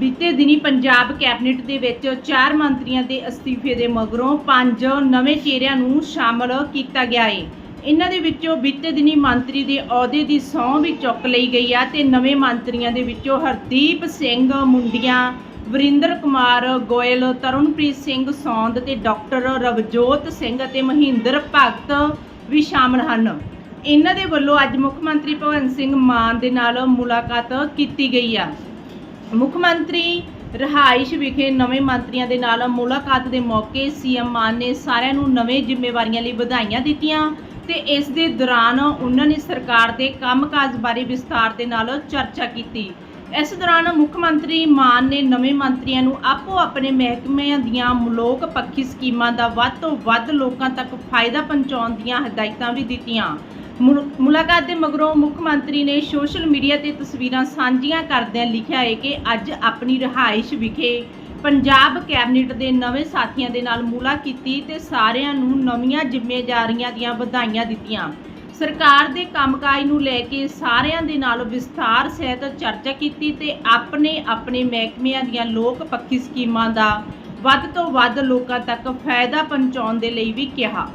ਬੀਤੇ ਦਿਨੀ ਪੰਜਾਬ ਕੈਬਨਿਟ ਦੇ ਵਿੱਚ ਚਾਰ ਮੰਤਰੀਆਂ ਦੇ ਅਸਤੀਫੇ ਦੇ ਮਗਰੋਂ ਪੰਜ ਨਵੇਂ ਚਿਹਰਿਆਂ ਨੂੰ ਸ਼ਾਮਲ ਕੀਤਾ ਗਿਆ ਹੈ ਇਹਨਾਂ ਦੇ ਵਿੱਚੋਂ ਬੀਤੇ ਦਿਨੀ ਮੰਤਰੀ ਦੇ ਅਹੁਦੇ ਦੀ ਸਹੁੰ ਵੀ ਚੁੱਕ ਲਈ ਗਈ ਆ ਤੇ ਨਵੇਂ ਮੰਤਰੀਆਂ ਦੇ ਵਿੱਚੋਂ ਹਰਦੀਪ ਸਿੰਘ ਮੁੰਡੀਆਂ, ਵਰਿੰਦਰ ਕੁਮਾਰ ਗੋਇਲ, ਤਰੁਣਪ੍ਰੀਤ ਸਿੰਘ ਸੌਂਦ ਤੇ ਡਾਕਟਰ ਰਵਜੋਤ ਸਿੰਘ ਅਤੇ ਮਹਿੰਦਰ ਭਗਤ ਵੀ ਸ਼ਾਮਲ ਹਨ। ਇਹਨਾਂ ਦੇ ਵੱਲੋਂ ਅੱਜ ਮੁੱਖ ਮੰਤਰੀ ਭਗਵੰਤ ਸਿੰਘ ਮਾਨ ਦੇ ਨਾਲ ਮੁਲਾਕਾਤ ਕੀਤੀ ਗਈ ਆ। ਮੁੱਖ ਮੰਤਰੀ ਰਹਾਇਸ਼ ਵਿਖੇ ਨਵੇਂ ਮੰਤਰੀਆਂ ਦੇ ਨਾਲ ਮੁਲਾਕਾਤ ਦੇ ਮੌਕੇ ਸੀਐਮ ਮਾਨ ਨੇ ਸਾਰਿਆਂ ਨੂੰ ਨਵੇਂ ਜ਼ਿੰਮੇਵਾਰੀਆਂ ਲਈ ਵਧਾਈਆਂ ਦਿੱਤੀਆਂ ਤੇ ਇਸ ਦੇ ਦੌਰਾਨ ਉਹਨਾਂ ਨੇ ਸਰਕਾਰ ਦੇ ਕੰਮਕਾਜ ਬਾਰੇ ਵਿਸਥਾਰ ਦੇ ਨਾਲ ਚਰਚਾ ਕੀਤੀ। ਇਸ ਦੌਰਾਨ ਮੁੱਖ ਮੰਤਰੀ ਮਾਨ ਨੇ ਨਵੇਂ ਮੰਤਰੀਆਂ ਨੂੰ ਆਪੋ ਆਪਣੇ ਮਹਿਕਮਿਆਂ ਦੀਆਂ ਲੋਕ ਪੱਖੀ ਸਕੀਮਾਂ ਦਾ ਵੱਧ ਤੋਂ ਵੱਧ ਲੋਕਾਂ ਤੱਕ ਫਾਇਦਾ ਪਹੁੰਚਾਉਣ ਦੀਆਂ ਹਦਾਇਤਾਂ ਵੀ ਦਿੱਤੀਆਂ। ਮੁਲਾਕਾਤ ਦੇ ਮਗਰੋਂ ਮੁੱਖ ਮੰਤਰੀ ਨੇ ਸੋਸ਼ਲ ਮੀਡੀਆ ਤੇ ਤਸਵੀਰਾਂ ਸਾਂਝੀਆਂ ਕਰਦਿਆਂ ਲਿਖਿਆ ਹੈ ਕਿ ਅੱਜ ਆਪਣੀ ਰਿਹਾਇਸ਼ ਵਿਖੇ ਪੰਜਾਬ ਕੈਬਨਿਟ ਦੇ ਨਵੇਂ ਸਾਥੀਆਂ ਦੇ ਨਾਲ ਮੁਲਾਕਾਤ ਕੀਤੀ ਤੇ ਸਾਰਿਆਂ ਨੂੰ ਨਵੀਆਂ ਜ਼ਿੰਮੇਵਾਰੀਆਂ ਦੀਆਂ ਵਧਾਈਆਂ ਦਿੱਤੀਆਂ। ਸਰਕਾਰ ਦੇ ਕੰਮਕਾਜ ਨੂੰ ਲੈ ਕੇ ਸਾਰਿਆਂ ਦੇ ਨਾਲ ਵਿਸਥਾਰ ਸਹਿਤ ਚਰਚਾ ਕੀਤੀ ਤੇ ਆਪਣੇ ਆਪਣੇ ਮਹਿਕਮਿਆਂ ਦੀਆਂ ਲੋਕ ਪੱਖੀ ਸਕੀਮਾਂ ਦਾ ਵੱਧ ਤੋਂ ਵੱਧ ਲੋਕਾਂ ਤੱਕ ਫਾਇਦਾ ਪਹੁੰਚਾਉਣ ਦੇ ਲਈ ਵੀ ਕਿਹਾ।